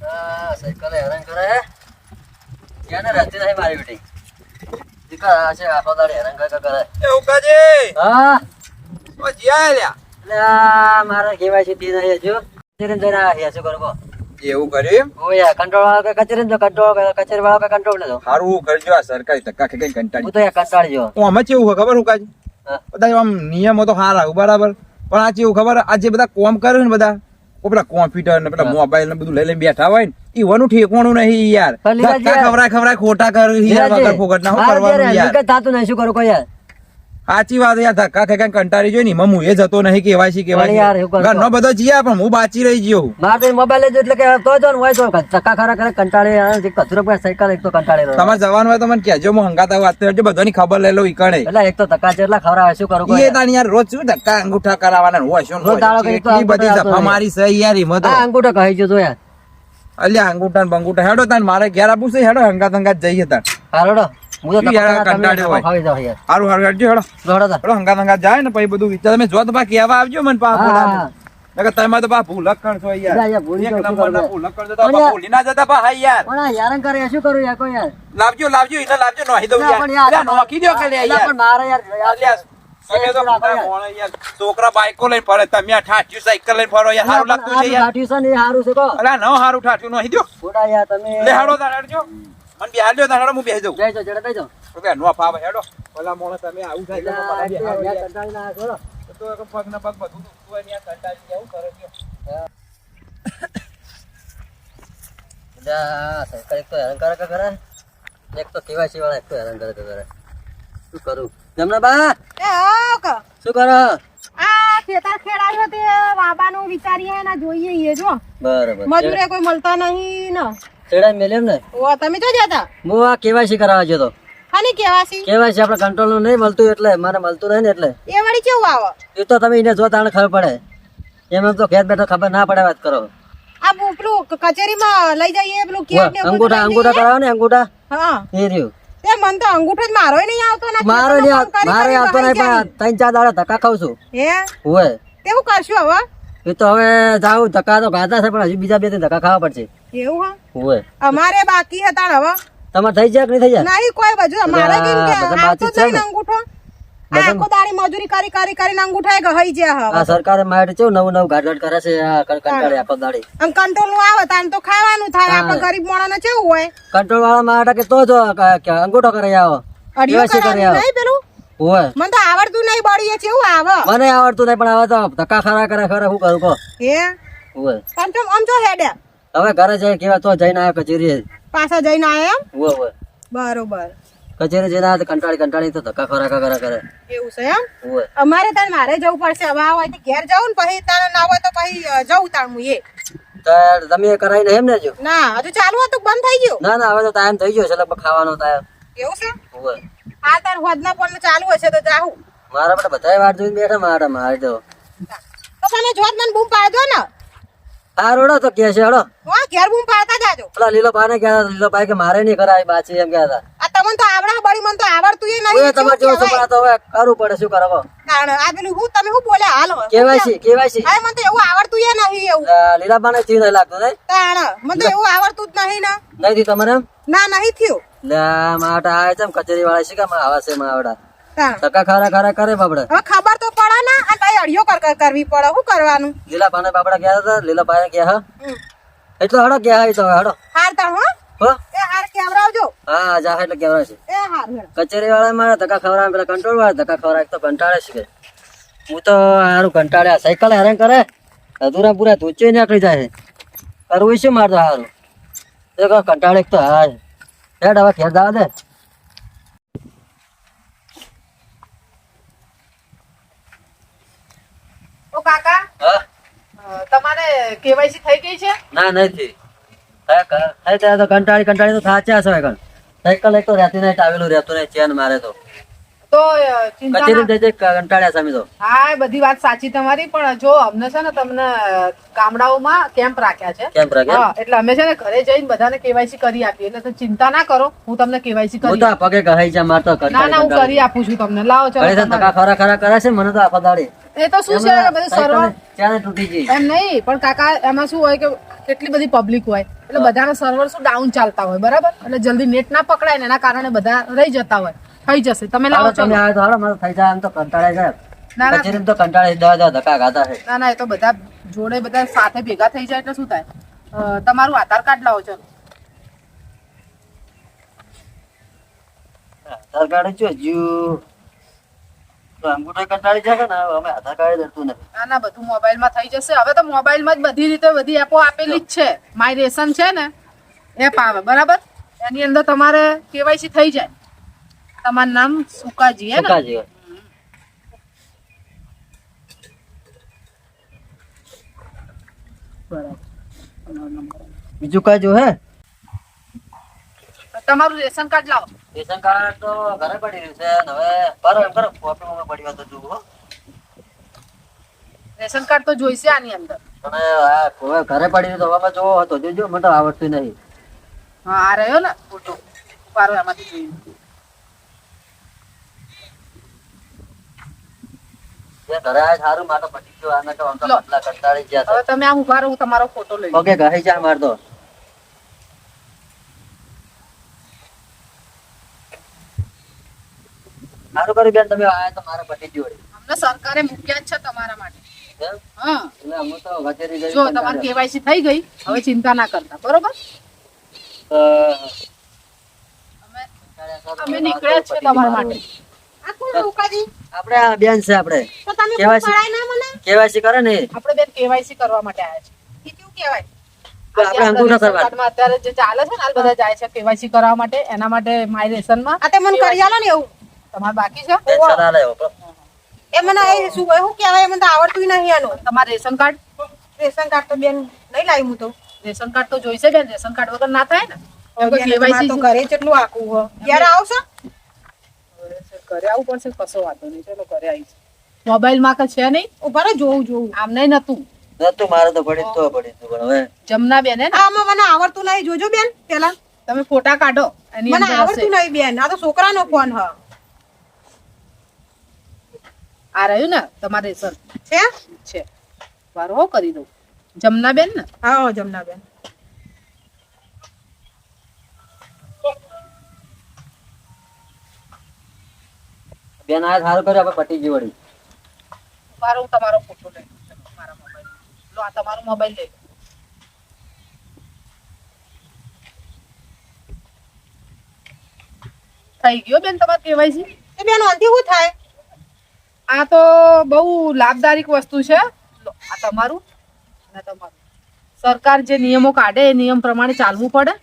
Cycle હેરાન કરે હે? ક્યાંને રહેતી નહીં મારી બેટી? દીકરા છે આખો દાડો હેરાન કરે કરે? એ ઉકાજી હા? ઓ જીયા લ્યા? આ મારે કહેવાય છે તી નહીં હજુ. કચેરી જઈને આવ્યા શું કરું એવું કર્યું ઓ યાર કંટ્રોલ વાળો કચેરી જો કંટ્રોલ કચેરી વાળો કે કંટ્રોલ લેજો સારું કરજો આ સરકારી ધક્કા હું કંટાળી. તો યાર કંટાળી ગયો હું આમાં કેવું હોય ખબર ઉકાજી બધા આમ નિયમો તો સારા બરાબર. પણ આ કેવું ખબર આ જે બધા કોમ કરે ને બધા પેલા કોમ્પ્યુટર ને પેલા મોબાઈલ ને બધું લઈ લઈને બેઠા હોય ને ઈવાનું ઠેકવાનું નહીં યાર. ખવરાય ખવરાય ખોટા કર યાર વગર ફોગટ ના કરવાનું યાર નહીં શું કરું કોઈ યાર? સાચી વાત યાર ધક્કા ખેંચાઈને કંટાળી જોઈ ને એમાં હું એ જતો નહીં કેવાય છે પણ કેવાય. ઘરનો બધો જીયા પણ હું બાચી રહી ગયો. મારે મોબાઈલ જ એટલે કે તો જો હોય તો ધક્કા ખરા કરે કંટાળે કચરો પર સાયકલ એક તો કંટાળે તમારે જવાનું હોય તો મને કહેજો હું હંગાતા વાત કરજો બધાની ખબર લઈ લઉં ઈકણે એટલે એક તો ધક્કા છે એટલા ખવડાવે શું કરું એ? તાણી યાર રોજ શું ધક્કા અંગૂઠા કરાવવાના હોય. શું એટલી બધી જફા મારી છે યાર હિંમત અંગૂઠો કહી જો યાર. અલ્યા અંગૂઠા ને બંગૂઠા. હેડો તાન મારે ઘેર આપું છે હેડો હંગાત હંગાત જઈએ તાન હારોડો. હું તો યાર, કંટાળ્યો હોય. ખાવી જાવ યાર. હારું હારું હેડજો હેડો. હેડો હંગાત હંગાત જાય ને પછી બધું વિચાર. તમે જો તો પા કહેવા આવજો મને પા હા, હા. તમે તો પા ભૂલક્કણ છો યાર. યાર, યાર, ભૂલી એક જાઓ, શું નંબરના કરવું? ભૂલક્કણ છો તો પણ પા યાર- ભૂલી ના જતા પા હા યાર. પણ આ કરે શું કરું યાર કોઈ યાર? લાવજો લાવજો એને લાવજો નોહી દઉં યાર પણ યાર, અલ્યા, નોખી દો કે યાર. પણ મારે યાર અલ્યા, તમે તો રાખો મોટા યાર. મોણા યાર. છોકરા બાઈકો લઈને ફરે તમે આ ઠાઠ્યું સાયકલ લઈને ફરો યાર. સારું લાગતું છે યાર. સારું છે કો અલ્યા નવ સારું ઠાઠ્યું નોહી દો યાર તમે. લે હેડો તાર હેડજો. મને બેહાડ લ્યો તાર હેડો હું બેહી જાઉં. બેસો જડે જાઉં. તો કે નો ફાવે હેડો. ભલા મોણા તમે આવું થાય તો મને યાર, બેહાડો યાર, યાર. કંટાળી ના છોડો. તો એક પગ ના પગ બધું તું હોય ને કંટાળી જાવ કરે એક તો કે એક તો કેવાયસી વાળા એક તો હેરાન કરે શું કરું? જમના બા! એ હોક. શું કરો? આ ખેતર ખેડાયું તે વાબાનું વિચારીએ ને જોઈએ જો. બરાબર. મજૂરે કોઈ મળતા નહીં ને. છેડા મેલ્યો ને ઓ તમે તો જતા? હું આ કેવાયસી કરાવવા જતો ખાલી કેવાસી કેવાયસી? આપણે કંટ્રોલનું નહીં મળતું એટલે મારે મળતું નહીં ને એટલે. એ વળી કેવું આવે? એ તો તમે એને જો તાણે ખબર પડે. એમ તો ઘેર બેઠો ખબર ના પડે વાત કરો. આ પેલું કચેરીમાં લઈ જઈએ પેલું ને અંગૂઠા અંગૂઠા કરાવો ને અંગૂઠા? હા. એ રહ્યું. તે મન તો અંગૂઠો જ મારો નહીં આવતો ને મારો નહીં મારો આવતો નહીં પણ ત્રણ ચાર દાડા ધક્કા ખાવ છું. હે? હોય તેવું કરશું હવે? એ તો હવે જાઉં ધક્કા તો ગાતા છે પણ હજુ બીજા બે ત્રણ ધક્કા ખાવા પડશે. એવું હા? અમારે બાકી હતા હવે. તમારે થઈ જાય કે નહીં થઈ જાય? નહીં કોઈ બાજુ અમારે કેમ કે આવતો જ નહીં અંગૂઠો. આખો દાડી મજૂરી કરી કરી કરીને અંગૂઠા ગહી જ્યા હવે. આ સરકારે મારે કેવું નવું નવું ઘાટ કરે છે આ કંટાળે આખો દાડી. આમ કંટ્રોલનું આવે તાન તો ખાવાનું થાય. આપણે ગરીબ માણસ કેવું હોય? કંટ્રોલ વાળા માટે કે તો જો અંગૂઠો કરી આવો. અડિયો કરી આવો. નહીં પેલું? મને તો આવડતું નહીં બળી એ કેવું આવે? મને આવડતું નહીં પણ આવે તો ધક્કા ખરા કરે ખરા શું કરું કો હે? હોય. આમ તો આમ તો હેડે. હવે ઘરે જઈ કેવા તો જઈને આવ્યો કચેરી પાછા જઈને આયા એમ? હોય બરોબર. કચેરી જઈને આવ્યો કંટાળી કંટાળી તો ધક્કા ખરા ખરા કરે. એવું છે એમ? હોય અમારે તાર મારે જવું પડશે. હવે આ હોય તો ઘેર જવું ને પછી તારે ના હોય તો પછી જવું તાર હું એ. તો તમે કરાવીને એમ ને જો. ના હજુ ચાલુ હતું બંધ થઈ ગયું? ના ના હવે તો ટાઈમ થઈ ગયો છે લગભગ ખાવાનો ટાઈમ એવું છે? હા તાર હોદના પણ ચાલુ હશે તો જાહું. મારા બધા બધા વાટ જોઈને બેઠા મારા મારે તો તમે જોત મને બૂમ પાડજો ને. આ રોડો તો કે છે હડો. હા ઘેર બૂમ પાડતા જાજો. પેલા લીલો ભાઈ ને ગયા લીલો ભાઈ કે મારે નહીં કરાય બાછી એમ કહેતા આ તમને તો આવડા બળી મને તો આવડતું એ નહીં ઓય તમારે જો કેવું તો હવે કરવું પડે શું કરો કારણ આ પેલું હું તમે શું બોલ્યા? હાલ કેવાયસી કેવાયસી. હા મને તો એવું આવડતું એ નહીં એવું. લીલા ભાઈ થી નહીં લાગતું નહીં? કારણ મને તો એવું આવડતું જ નહીં ને. નહીં થી તમારે ના નહીં થયું. લે માટા આવે છે કચેરી વાળા શીખા માં આવાસે માં માવડા ધક્કા ખરા ખરા કરે બાપડે. હવે ખબર તો પડે ને આ ભાઈ અડિયો કર કર કરવી પડે. શું કરવાનું? લીલા ભાઈ બાપડા ગયા હતા લીલા ભાઈ ગયા હા. એટલો હડો ગયા હે તો હડો. હાર તા હો? હો? એ હાર કેવડાવજો હા જા એટલે કેવડા એ હાર કચેરી વાળા મારા ધક્કા ખવડાવે પેલા કંટ્રોલ વાળા ધક્કા ખવડાવે એક તો કંટાળે છે હું તો હારું કંટાળ્યા. સાયકલ હેરાન કરે. અધૂરા પૂરા ધોચે નીકળી જાય કરવું શું મારતો હારું? એ કંટાળે એક તો હા હેડ હવે ઘેર જવા દે. કાકા? તમારે કેવાયસી થઈ ગઈ છે? ના નથી થાય ત્યાં તો કંટાળી કંટાળી તો થાચ્યા છે કણ સાયકલ એક તો રહેતી નહીં આવેલું રહેતું નહીં ચેન મારે તો. તો કચેરી ના- જઈ જઈ કંટાળ્યા છે તો. હા બધી વાત સાચી તમારી પણ જો અમને છે ને તમને ગામડાઓમાં કેમ્પ રાખ્યા છે. કેમ પ્રગે હા એટલે અમે છે ને ઘરે જઈને બધાને કેવાયસી કરી આપીએ. એટલે તમે ચિંતા ના કરો હું તમને કેવાયસી કરી તો પગે છે ના ના હું કરી આપું છું તમને. લાવો ચલો તો ખરા ખરા કરે છે મને તો આખો દાડી એ તો શું છે? બધું સર્વર ચેન તૂટી ગઈ એમ નહીં પણ કાકા એમાં શું હોય કે કેટલી બધી પબ્લિક હોય. એટલે બધાના સર્વર શું ડાઉન ચાલતા હોય બરાબર? એટલે જલ્દી નેટ ના પકડાય ને એના કારણે બધા રહી જતા હોય. થઈ જશે. તમે લાવો તમે ચલો. તો હાલો મારે થઈ જાય એમ તો કંટાળે જાય ના ના. તો કંટાળે દવા દવા ધક્કા ખાતા છે. ના ના એ તો બધા જોડે બધા સાથે ભેગા થઈ જાય એટલે શું થાય? તમારું આધાર કાર્ડ લાવો ચલો. આધાર કાર્ડ જો તો અંગૂઠો કંટાળી જાય ને? અમે આધાર કાર્ડ ધરતું નથી ના. ના બધું મોબાઈલમાં થઈ જશે. હવે તો મોબાઈલમાં જ બધી રીતે બધી એપો આપેલી જ છે. માય રેશન છે ને એપ આવે બરાબર? એની અંદર તમારે કેવાયસી થઈ જાય. તમારું નામ સુકાજી હે ને. સુકાજી બરાબર. બીજું કઈ જો હે? તમારું રેશન કાર્ડ લાવો. રેશન કાર્ડ તો ઘરે પડી રહ્યું છે. હવે બરો એમ કરો ફોટો પડ્યો તો જુઓ. રેશન કાર્ડ તો જોઈશે આની અંદર. તમે હવે ઘરે પડી રહ્યું તો હવે જોવો હતો. જોજો મને તો આવડતું નહીં. હા આ રહ્યો ને ફોટો. પારો એમાંથી જોઈ જે ઘરે આ સારું માટે પટી ગયો. આને તો કંટાળી ગયા હવે તમે આમ ઊભા રહો હું તમારો ફોટો લઈ ઓકે ઘરે જા માર તો સારું કર્યું બેન તમે આયા તો મારા પટી ગયો અમને સરકારે મૂક્યા છે તમારા માટે. હા. એટલે હું તો કચેરી જઈને જો તમારી કેવાયસી થઈ ગઈ હવે ચિંતા ના કરતા બરોબર? અમે નીકળ્યા છે તમારા માટે. આ કોણ ઉકાજી? આપણે આ બેન છે આપણે. તો તમે કેવાય છે? પડાય ના મને? કેવાયસી કરે ને? આપણે બેન કેવાયસી કરવા માટે આવ્યા છે. કેવું કહેવાય? આપણે અંગૂઠો રેશન અત્યારે જે ચાલે છે ને હાલ બધા જાય છે કેવાયસી કરવા માટે એના માટે માય રેશનમાં આ તે મને કરી આલો ને એવું. તમારે બાકી છે. એ મને એ શું શું કહેવાય? મને તો આવડતું નહીં આનું તમારે રેશન કાર્ડ? રેશન કાર્ડ તો બેન નહીં લાવી હું તો. રેશન કાર્ડ તો જોઈશે બેન. રેશન કાર્ડ વગર ના થાય ને? કેમ કે બેન, તમારે KYC તો ઘરે કેટલું આખું હો. ક્યારે આવશો? ઘરે આવવું પડશે કશો વાંધો નહીં. ચલો ઘરે આવીશ. મોબાઈલમાં કે છે નહીં? ઊભા જોઉં જોઉં. આમ નહીં નતું. નતું મારે તો પડી તો પડી જ પણ હવે. જમના બેન હે આમાં મને આવડતું નહીં. જોજો બેન પેલા તમે ફોટા કાઢો. મને આવડતું નહીં બેન. આ તો છોકરાનો ફોન હ. આ રહ્યું ને તમારે સર છે? છે. વારો હો કરી દઉં. જમના બેન ને? હા જમના બેન બેન આ સારું કર્યું આપણે પટી ગઈ વળી. મારો હું તમારો ફોટો લઈ. મારા મોબાઈલ લો આ તમારો મોબાઈલ લઈ થઈ ગયો બેન તમારે કેવાય છે બેન આનથી શું થાય? આ તો બહુ લાભદાયક વસ્તુ છે. આ તમારું અને તમારું. સરકાર જે નિયમો કાઢે એ નિયમ પ્રમાણે ચાલવું પડે.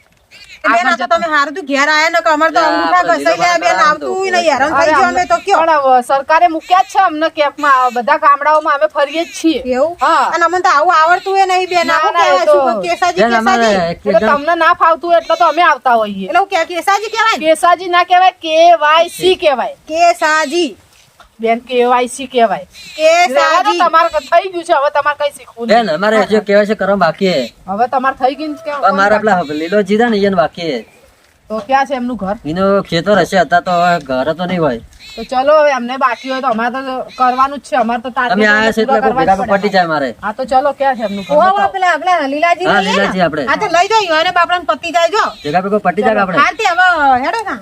એ બેન આ તો તમે હારું તું ઘેર આયા ને કે અમારે તો ના, અંગૂઠા આપણે ઘસાઈ ગયા બેન લીલો આવતું બનાવતો નહીં હેરાન થઈ અરે ગયો અમે તો કયો? પણ હવે સરકારે મૂક્યા જ છે અમને કેમ્પમાં બધા ગામડાઓમાં અમે ફરીએ જ છીએ. એવું? અને અમને તો આવું આવડતું એ નહીં બેન. તમને ના ફાવતું હોય એટલે તો અમે આવતા હોઈએ. એટલે હું કેસાજી કેવાય? કેસાજી ના કેવાય કેવાયસી કેવાય કેસાજી. બેન કેવાયસી કહેવાય કેસાજી તમારે થઈ ગયું છે? હવે તમારે કઈ શીખવું બેન અમારે હજુ કેવાય કરવા બાકી હવે તમારે થઈ ગયું ને પણ પેલા લીલો જીધા ને એને બાકી તો ક્યાં છે એમનું ઘર? એનો ખેતર હશે હતા તો ઘર તો નહીં હોય. તો ચલો હવે અમને બાકી હોય તો અમારે તો કરવાનું જ છે. અમારે તો તમે આયા છે એટલે ભેગા પટી જાય મારે હા તો ચલો ક્યાં છે એમનું ઘર? ઓવા બતાવો. પેલા આગલા લીલાજી હા, લીલાજી આપણે. હા તો લઈ જાય અને બાપરાને પટી જાય જો. ભેગા ભેગો પટી જાય આપણે? હા તે હવે હેડો કાં.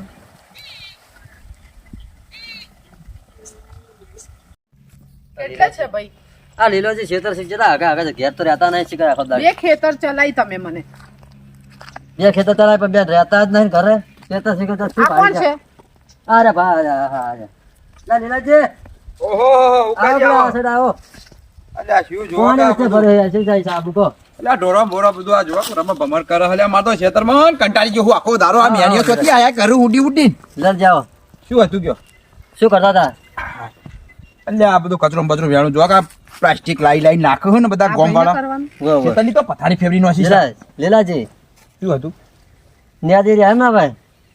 કેટલા છે ભાઈ? આ લીલો જે ખેતર છે જરા આગા આગા ઘેર તો રહેતા નહીં શીખર આખો દાડો. બે ખેતર ચલાઈ તમે મને. બે ખેતર ચલાય પણ બેન રહેતા જ નહીં ઘરે. ખેતર શીખર તો શું કોણ પાડી છે? અરે ભા હા હા હા. લા લીલાજી. ઓહો આવો. side આવો અલ્યા શું જોવો કોણ બધું? ભરે હશે જાય સાબુ કો અલ્યા ઢોરા બોરો બધું આ જોવા રમ ભમર કરે હલ્યા માર તો ખેતરમાં કંટાળી ગયો હું. આખો દારો આ મેણીઓ ચોથી આયા કરું ઉડી ઉડી લર જાઓ. શું હતું કયો શું કરતા હતા? અલ્યા આ બધું કચરો બચરો વેણું જોવા કે આ પ્લાસ્ટિક લાઈ લાઈ નાખ્યું ને બધા આ ગોમ વાળા. ખેતરની તો પથારી ફેવરી નો હશે લીલા શું હતું? ન્યાદી રહ્યા ના ભાઈ.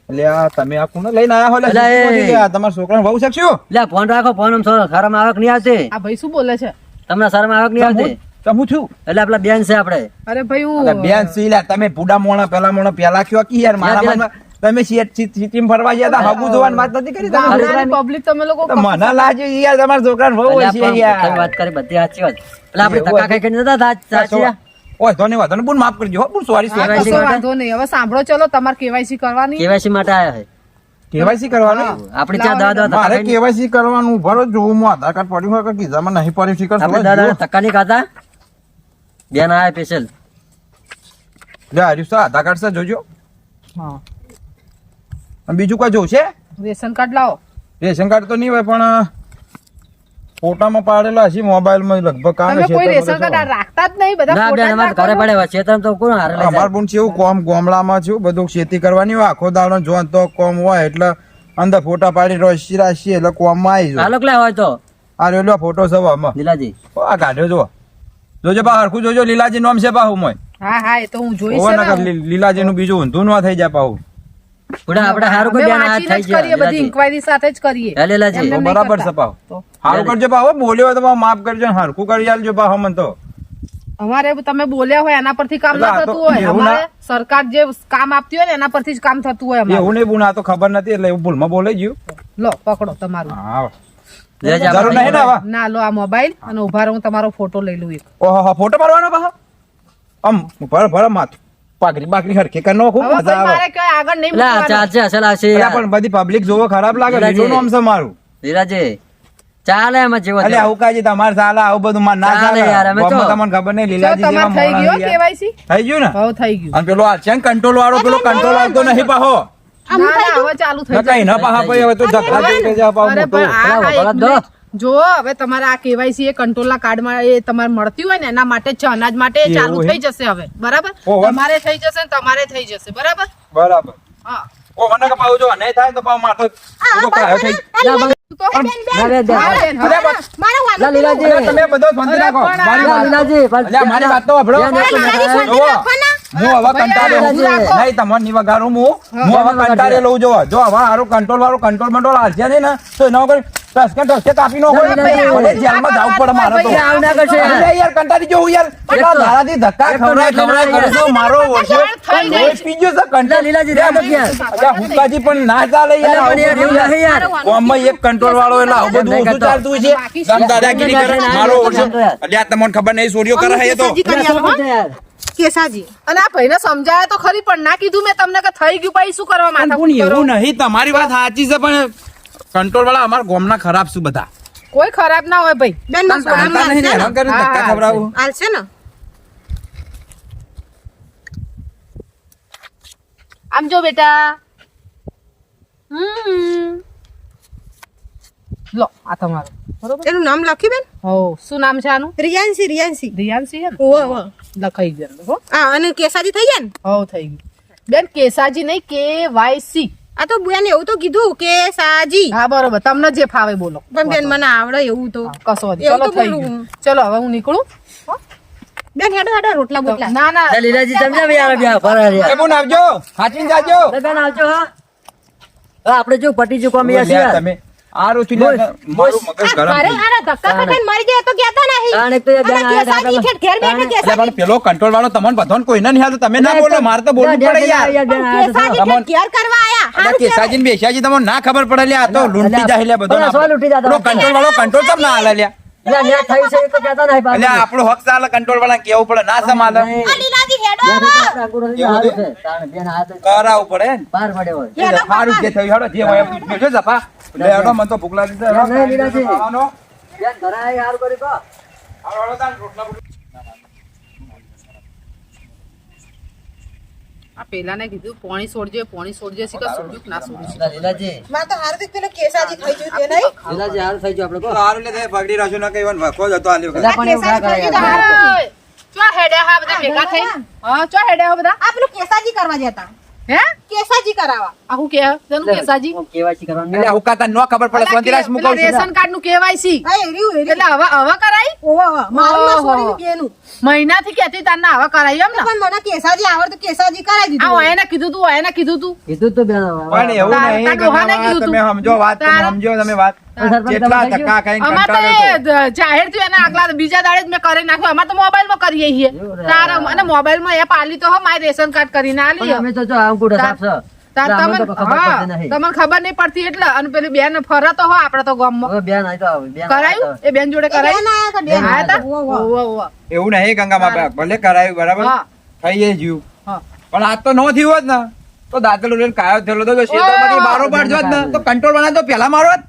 અલ્યા તમે આ કોને લઈને આયા હો એટલે તમારા છોકરાને વહુ શકશો લે ફોન રાખો ફોન આમ થોડો શરમ આવક નહીં આવતી? આ ભાઈ શું બોલે છે? તમને શરમ આવક નહીં આવતી? હું છું? એટલે આપડા બેન છે આપડે અરે ભાઈ હું બેન સી લ્યા તમે બુડા મોણા પેલા મોણા પેલા કયો કી યાર? મારા મનમાં તમે સિ- ફરવા ગયા હતા હગું જોવાની વાત નથી કરી તમે? પબ્લિક તમે લોકો મને લાગે યાર તમારા છોકરાને બહુ હશે યાર. વાત કરી બધી સાચી વાત. એટલે આપણે ધક્કા ખાઈ કરીને જતા હતા સાચી ઓય તો નહીં વાંધો માફ કરજો હો બોલ સોરી સોરી વાંધો નહીં હવે સાંભળો ચલો તમારે કેવાયસી કરવાની. કેવાયસી માટે આયા છે કેવાયસી કરવાનું? આપણે ત્યાં દાદા મારે કેવાયસી કરવાનું ભરો જોવું હું આધાર કાર્ડ પડ્યું હોય કે કીધામાં નહીં પડ્યું શીખર આપણે દાદા ધક્કા નહીં ખાતા? બેન આયા સ્પેશિયલ જા હરીશ આધાર કાર્ડ સર જોજો. હા. બીજું કઈ જોશે? રેશન કાર્ડ લાવો. રેશન કાર્ડ તો નહીં હોય પણ ફોટામાં પાડેલા હશે મોબાઈલમાં લગભગ કામ છે કોઈ રેશન કાર્ડ રાખતા જ નહીં બધા ના બેન અમારે ઘરે પડે ચેતન તો કોણ હારે અમાર પણ છે કોમ ગામડામાં છે બધું ખેતી કરવાની હોય આખો દાડો જોન તો કોમ હોય એટલે અંદર ફોટા પાડી રોશી રાશી એટલે કોમમાં આવી જાય. હાલો કલા હોય તો. આ રેલો ફોટો છે આમાં. લીલાજી. આ કાઢ્યો જો જોજો પા હરખું જોજો લીલાજી નામ છે પાહુ મોય. હા હા એ તો હું જોઈશ. લીલાજી નું બીજું ઊંધું ન થઈ જાય પાહુ બુડા આપણે હારું કોઈ બેન આ થઈ જ કરીએ બધી ઇન્ક્વાયરી સાથે જ કરીએ. લીલાજી એમને બરાબર છે પાવ હારું કરજો પાવ બોલ્યો તો માફ કરજો ને હરખું કરી આલજો પાવ મન તો. અમારે તમે બોલ્યા હોય એના પરથી કામ ના થતું હોય. અમારે સરકાર જે કામ આપતી હોય ને એના પરથી જ કામ થતું હોય અમારે. એવું નહીં બુના તો ખબર નથી એટલે એવું ભૂલમાં બોલાઈ ગયું. લો પકડો તમારું. ને લો આ મોબાઈલ અને ઊભા રહું તમારો ફોટો લઈ લઉં એક. ઓહો ફોટો મારવાનો આમ ભર ભર માથું. પાકડી બાકડી હરખી કરી નાખું મજા આવે. મારે કઈ આગળ નહીં. ચાલશે અસલ આવશે પણ બધી પબ્લિક જોવો ખરાબ લાગે લીલાજી. નામ છે મારું. લીલાજી ચાલે એમાં જેવો અલ્યા આવું કાજી તમારે ચાલે આવું બધું માર ના ચાલે. ચાલે યાર, અમે તો- તમને ખબર નહીં લીલાજી જેવા થઈ ગયો કેવાયસી? થઈ ગયું ને? હવે થઈ ગયું. અને પેલો આ છે કંટ્રોલ વાળો પેલો કંટ્રોલ આવતો નહીં પાહો. ના ના હવે ચાલુ થઈ ના કઈ ના પાહા પછી હવે તો ઝઘડા થઈ થઈ પાહો મોટો. જો હવે તમારા આ કેવાયસી એ કંટ્રોલના કાર્ડમાં એ તમારે મળતી હોય ને એના માટે જ છે અનાજ માટે એ ચાલુ થઈ જશે હવે. બરાબર? તમારે થઈ જશે ને તમારે થઈ જશે. બરાબર? બરાબર. હા. ઓ મને કે પાહુ જો નહીં થાય તો પાવ માર તો બધો થઈ. તમે બધો બંધ રાખો. મારી વાત તો સાંભળો. હા. હવે ભાઈ, કંટાળે આ હું રાખો. નહીં તમને નહીં વગાડું હું. હું હવે વગાડજો. કંટાળે લઉં જોવો. જો હવે હારું કંટ્રોલ વાળો કંટ્રોલ મંટ્રોલ હાલશે નહીં ને તો એના વગર ટસકે ટસકે કાપી નો હોય ના, ભાઈ, આવું. ભલે જેલમાં જવું પડે મારે તો. ભાઈ, આવું ના કરશો યાર. કંટાળી જવું યાર. એટલા ધારાથી ધક્કા ખવડાય ખવડાય ખવડાય કરશો મારો ઓછો જાય. લોહી પી ગયો છે કંટ્રોલ લીલાજી, રહેવા અચ્છા હુક્કાજી પણ ના ચાલે યાર. એવું એક કંટ્રોલ વાળો એટલે આવું બધું ઓછું ચાલતું છે. દાદાગીરી કરે મારો ના, ના, ના. અલ્યા તમને ખબર નહીં ચોરીઓ કરે તો. કેસાજી અને આ ભાઈને સમજાય તો ખરી પણ ના કીધું મેં તમને કે થઈ ગયું પછી શું કરવા માથા પણ એવું નહીં તમારી વાત સાચી છે પણ કંટ્રોલ વાળા અમારા ગોમના ખરાબ શું બધા. કોઈ ખરાબ ના હોય ભાઈ. બેન નહીં ને, હેરાન કરીને ધક્કા ખવડાવું. હાલશે ને. આમ જો બેટા. હમ. લો આ તમારું. બરોબર? એનું નામ લખી બેન? હો શું નામ છે આનું? રિયાન્સી રિયાન્સી રિયાન્સી હે ઓવો લખાઈ ગયું હો. હા અને કેસાજી થઈ ગયા ને? હો થઈ ગયું. બેન કેસાજી નહીં કે વાય સી આ તો બેન એવું તો કીધું કે સાજી. હા બરોબર. તમને જે ફાવે બોલો. પણ બેન મને આવડે એવું તો. કશો ચલો થઈ ગયું. ચલો હવે હું નીકળું હો? બેન હેડો હેડો રોટલા બોટલા. ના ના. લીલાજી સમજાવે યાર બ્યા, ફરા યાર. એ આવજો. હાચીન જાજો. બેન આવજો હા. આપણે જો પટી ચૂકવા અમે લ્યા તમે. આ રોચી મારું મગજ ગરમ અરે અરે ધક્કા ખાઈને મરી જાય તો કેતા નહીં. અને તો એ આ ઘેર બેઠા એટલે પણ પેલો કંટ્રોલ વાળો તમને બધોન કોઈને નહીં હાલતો. તમે ના બોલો મારે તો બોલવું પડે યાર. તમોન- ઘેર કરવા આયા હા કેસાજી ને બેસાજી તમને ના ખબર પડે લ્યા આ તો લૂંટી જાય લ્યા બધો પેલા સ્વાલ લૂંટી જતા. કંટ્રોલ વાળો કંટ્રોલ કેમ ના હાલે લ્યા. આપણો હક ચાલે કંટ્રોલ વાળા કેવું પડે ના થી હાથ કરાવવું પડે સારું જે થયું હેડો જે હોય એમ. જપા લે હેડો મને તો ભૂખ લાગી છે હેડો. નહીં, લીલાજી. ખાવાનો. બેન ઘરે આયા હારું કર્યું કહો. હાલો, હેડો તાન, રોટલા. આ પેલાને કીધું પોણી છોડજે પોણી છોડજો શીખર છોડ્યું કે ના છોડ્યું લીલાજી. માં તો હાર્દિક પેલો કેસાજી થઈ ગયું તે નહીં? લીલાજી હાર થઈ ગયું આપણે કો સારું લે તે પગડી રાખ્યું ના કઈ વાર વખો જ હતો આલ્યો લા, પણ એવું ના ચો હેડ્યા હા બધા ભેગા થઈ. હા ચો હેડ્યા હો બધા. આ પેલું કેસાજી કરવા જતા હે? કેસાજી કરાવવા. આ હું કે તેનું કેસાજી? હું કરવાનું. એટલે હું કાતા નો ખબર પડે શાંતિરાજ પેલા છું. રેશન કાર્ડનું કેવાયસી. હા એર્યું એર્યું એટલે હવે હવે કરાઈ? ઓવો ઓવો મારું ના ઓહો. છોડીને બેનું મહિનાથી કેતી તારના હવે કરાઈ એમ ને? પણ મને કેસાજી આવડતું કેસાજી કરાવી આ એને કીધું તું એને કીધું તું. કીધું તો બેન પણ એવું નહીં તાર કીધું તમે સમજો વાત સમજો તમે વાત. કેટલા ધક્કા ખાઈને અમાર તો એ જાહેર થયું એના આગલા બીજા દાડે જ મેં કરી નાખ્યું. અમાર તો મોબાઈલમાં કરીએ છીએ. તારા અને મોબાઈલમાં એપ આલી તો હો મારી રેશન કાર્ડ કરીને આલી અમે તો જો અંગૂઠો સાફ છે. તાર એટલે અમને તમને ખબર નહીં. પડતી એટલે. અને પેલી બેન ફરે તો હો આપડે તો ગામમાં. હવે બેન આઈ તો આવે બેન કરાયું? એ બેન જોડે કરાયું. એવું નહીં ગંગા માં ભલે કરાયું બરાબર? થઈ થઈએ પણ આ તો ન થયું જ ને તો લઈને કાયો થયેલો તો જો શેતરમાંથી બારો બાર જોત ને. તો કંટ્રોલ બનાવ તો પેલા મારો હા.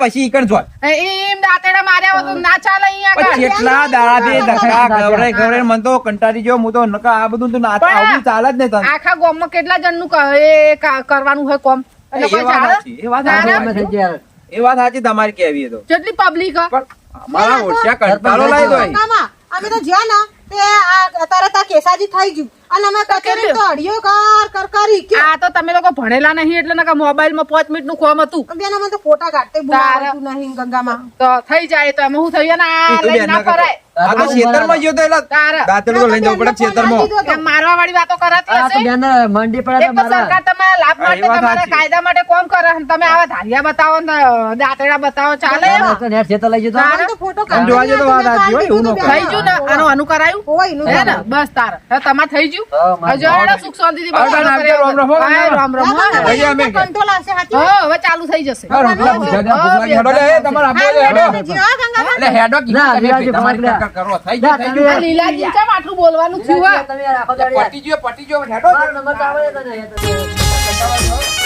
પછી ઈકણ જોત. એમ દાંતેડા માર્યા તો ના ચાલે અહીંયા આગળ. જેટલા દાડાથી ધક્કા ગવરાઈ ગવરાઈ મને તો કંટાળી ગયો. હું તો નકા આ બધું તો ના આવું ચાલે જ નહીં તને. આખા ગામમાં કેટલા જણનું નું એ કરવાનું હોય કોમ? એટલે એ કોઈ વાત એ વાત સાચી. તમારી કેવી તો. કેટલી પબ્લિક મારા ઓછા કંટાળો દો અમે તો જ્યાં ના તે આ તરત આ કેસાજી થઈ ગયું. અને અમે કચેરી તો અડિયો કર કર કરી કે આ તો તમે લોકો ભણેલા નહીં એટલે નકા મોબાઈલમાં 5 મિનિટનું કોમ હતું. બેન અમે તો ફોટા કાઢતે બોલાવતું નહીં ગંગામાં. તો થઈ જાય તો એમાં હું થઈ ને આ ઈ તો લઈને બેન ના કરાય આ તો ખેતરમાં ગયો તો એટલે દાતર તો લઈ જવું પડે ખેતરમાં મારવા વાળી વાતો કરાતી આ તો હશે? બેન મંડી પડે એક તો તો મારા સરકાર તમારા લાભ માટે તમારા કાયદા માટે કોમ કરે. અને તમે આવા ધારિયા બતાવો ને દાંતેડા બતાવો ચાલે? એમ? તો નેટ ખેતર લઈ જતો આ તો ફોટો કાઢ જોવા જતો વાત સાચી હોય, હું થઈ ગયું ને? આનો આનું કરાયું? હોય ને? બસ તાર. તમાર થઈ ગયું હા, મારે હવે જોડે સુખ શાંતિથી રામ રામ રામ રામ અમે કંટ્રોલ આવશે હવે ચાલુ થઈ જશે લાગી. હેડો લે. કીધું કરો. થઈ લીલાજી કેમ આટલું બોલવાનું થયું તમે યાર આખો દાડી યાર. પટી ગયો, પટી ગયો, હેડો. નંબર આવે જ ને યાર.